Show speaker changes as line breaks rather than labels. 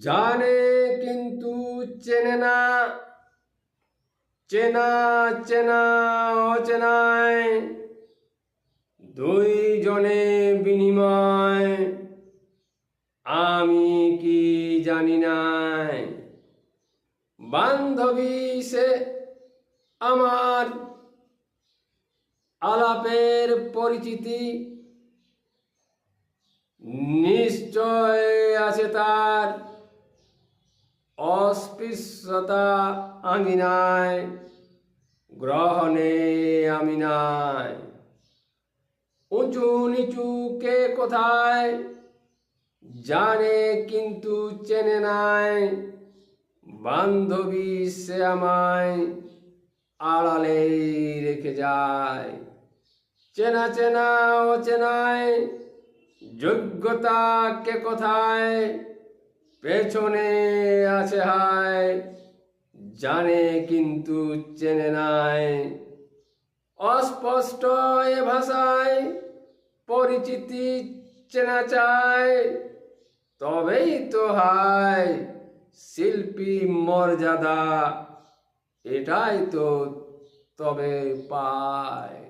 জানে কিন্তু চেনে না। চেনা চেনা, অচেনায় দুই জনে বিনিময়। আমি কি জানি নাই। বান্ধবী সে আমার আলাপের পরিচিতি। নিশ্চয় অস্পৃশ্যতা আমি নাই, গ্রহণে আমি নাই। উঁচু নিচু কে কোথায় জানে কিন্তু চেনে নাই, বান্ধবী সে আমায় আড়ালে রেখে যায়। চেনা চেনা অচেনায়, যোগ্যতা কে কোথায় পেছনে আছে হায়, জানে কিন্তু চেনে নাই। অস্পষ্ট এ ভাষায় পরিচিতি চেনা চায় তবেই তো হায় শিল্পী মর্যাদা, এটাই তো তবে পায়।